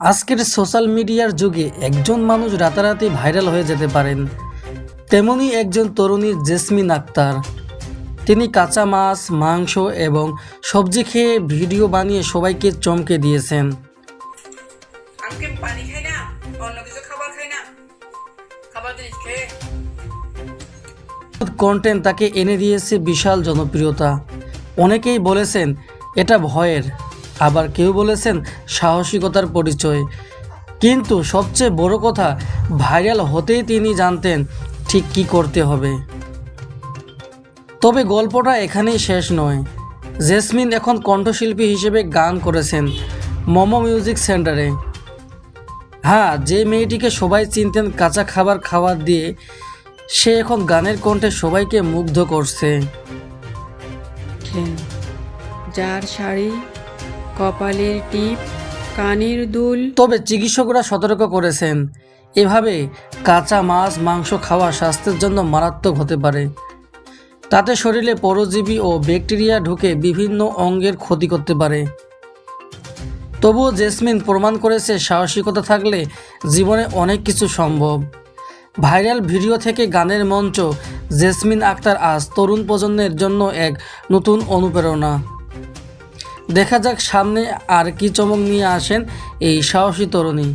আজকের সোশ্যাল মিডিয়ার যুগে একজন মানুষ রাতারাতি ভাইরাল হয়ে যেতে পারেন। তেমনি একজন তরুণী জেসমিন আক্তার। তিনি কাঁচা মাছ মাংস এবং সবজি খেয়ে ভিডিও বানিয়ে সবাইকে চমকে দিয়েছেন। কন্টেন্ট তাকে এনে দিয়েছে বিশাল জনপ্রিয়তা। অনেকেই বলেছেন এটা ভয়ের। আবার কেউ বলেছেন সাহসিকতার পরিচয়। কিন্তু সবচেয়ে বড় কথা, ভাইরাল হতেই তিনি জানতেন ঠিক কী করতে হবে। তবে গল্পটা এখানেই শেষ নয়। জেসমিন এখন কণ্ঠশিল্পী হিসেবে গান করেছেন মোমো মিউজিক সেন্টারে। হ্যাঁ যে মেয়েটিকে সবাই চিনতেন কাঁচা খাবার খাবার দিয়ে, সে এখন গানের কণ্ঠে সবাইকে মুগ্ধ করছে। যার শাড়ি কপালের টিপ, কানের দুল। তবে চিকিৎসকরা সতর্ক করেছেন, এভাবে কাঁচা মাছ, মাংস খাওয়া স্বাস্থ্যের জন্য মারাত্মক হতে পারে। তাতে শরীরে পরজীবী ও ব্যাকটেরিয়া ঢুকে বিভিন্ন অঙ্গের ক্ষতি করতে পারে। তবুও জেসমিন প্রমাণ করেছে সাহসিকতা থাকলে জীবনে অনেক কিছু সম্ভব। ভাইরাল ভিডিও থেকে গানের মঞ্চ, জেসমিন আক্তার আজ তরুণ প্রজন্মের জন্য এক নতুন অনুপ্রেরণা। দেখা যাক সামনে আর কি চমক নিয়ে আসেন এই সাহসী তরুণী।